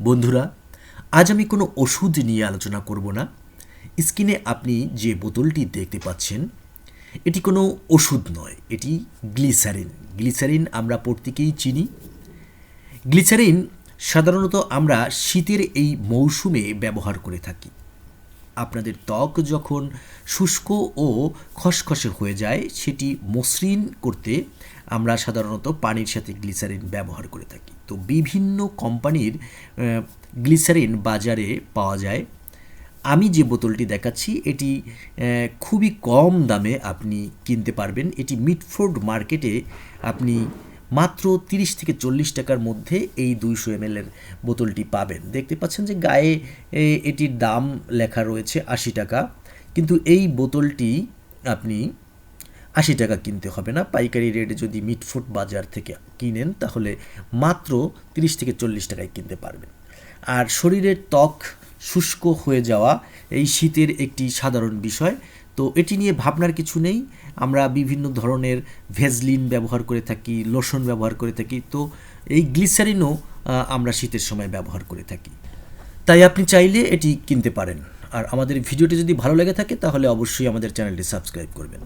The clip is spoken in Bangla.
বন্ধুরা, আজ আমি কোনো ওষুধ নিয়ে আলোচনা করব না। স্ক্রিনে আপনি যে বোতলটি দেখতে পাচ্ছেন, এটি কোনো ওষুধ নয়, এটি গ্লিসারিন। গ্লিসারিন আমরা প্রত্যেকেই চিনি। গ্লিসারিন সাধারণত আমরা শীতের এই মৌসুমে ব্যবহার করে থাকি। আপনাদের ত্বক যখন শুষ্ক ও খসখসে হয়ে যায়, সেটি মসৃণ করতে আমরা সাধারণত পানির সাথে গ্লিসারিন ব্যবহার করে থাকি। তো বিভিন্ন কোম্পানির গ্লিসারিন বাজারে পাওয়া যায়। আমি যে বোতলটি দেখাচ্ছি, এটি খুবই কম দামে আপনি কিনতে পারবেন। এটি মিটফোর্ড মার্কেটে আপনি মাত্র তিরিশ থেকে চল্লিশ টাকার মধ্যে এই দুইশো এম এর বোতলটি পাবেন। দেখতে পাচ্ছেন যে গায়ে এটির দাম লেখা রয়েছে আশি টাকা। কিন্তু এই বোতলটি আপনি আশি টাকা কিনতে হবে না। পাইকারি রেটে যদি মিটফুট বাজার থেকে কিনেন, তাহলে মাত্র তিরিশ থেকে চল্লিশ টাকায় কিনতে পারবেন। আর শরীরের ত্বক শুষ্ক হয়ে যাওয়া এই শীতের একটি সাধারণ বিষয়। তো এটি নিয়ে ভাবনার কিছু নেই। আমরা বিভিন্ন ধরনের ভেজলিন ব্যবহার করে থাকি, লোশন ব্যবহার করে থাকি। তো এই গ্লিসারিনও আমরা শীতের সময় ব্যবহার করে থাকি। তাই আপনি চাইলে এটি কিনতে পারেন। আর আমাদের ভিডিওটি যদি ভালো লেগে থাকে, তাহলে অবশ্যই আমাদের চ্যানেলটি সাবস্ক্রাইব করবেন।